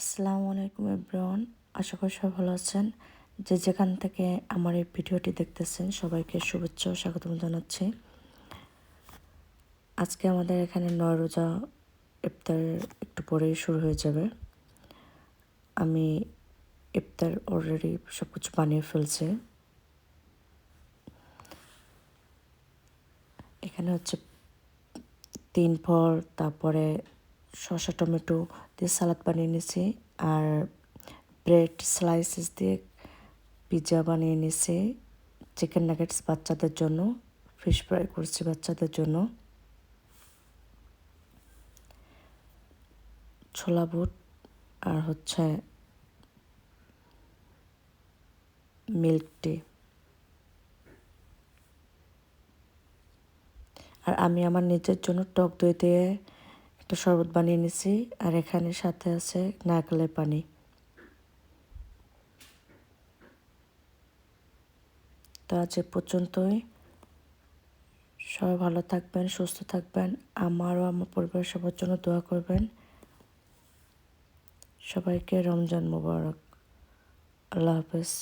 আসসালামু আলাইকুম এভরিওয়ান, আশা করি সবাই ভালো আছেন। যে যেখান থেকে আমার এই ভিডিওটি দেখতেছেন, সবাইকে শুভেচ্ছা ও স্বাগতম জানাচ্ছি। আজকে আমাদের এখানে নয় রোজা ইফতার একটু পরেই শুরু হয়ে যাবে। আমি ইফতার অলরেডি সব কিছু বানিয়ে ফেলছি। এখানে হচ্ছে তিন ফল তারপরে শসা, টমেটো দিয়ে সালাদ বানিয়ে নিয়েছি আর ব্রেড স্লাইসেস দিয়ে পিৎজা বানিয়ে নিয়েছি। চিকেন নাগেটস বাচ্চাদের জন্য ফিশ ফ্রাই করছি বাচ্চাদের জন্য। ছোলা বুট আর হচ্ছে মিল্ক টি আর আমি আমার নিজের জন্য টক দই দিয়ে একটা শরবত বানিয়ে নিছি, আর এখানে সাথে আছে নারকেলের পানি। তো আজ এ পর্যন্তই। সবাই ভালো থাকবেন, সুস্থ থাকবেন। আমারও আমার পরিবারের সবার জন্য দোয়া করবেন। সবাইকে রমজান মুবারক। আল্লাহ হাফেজ।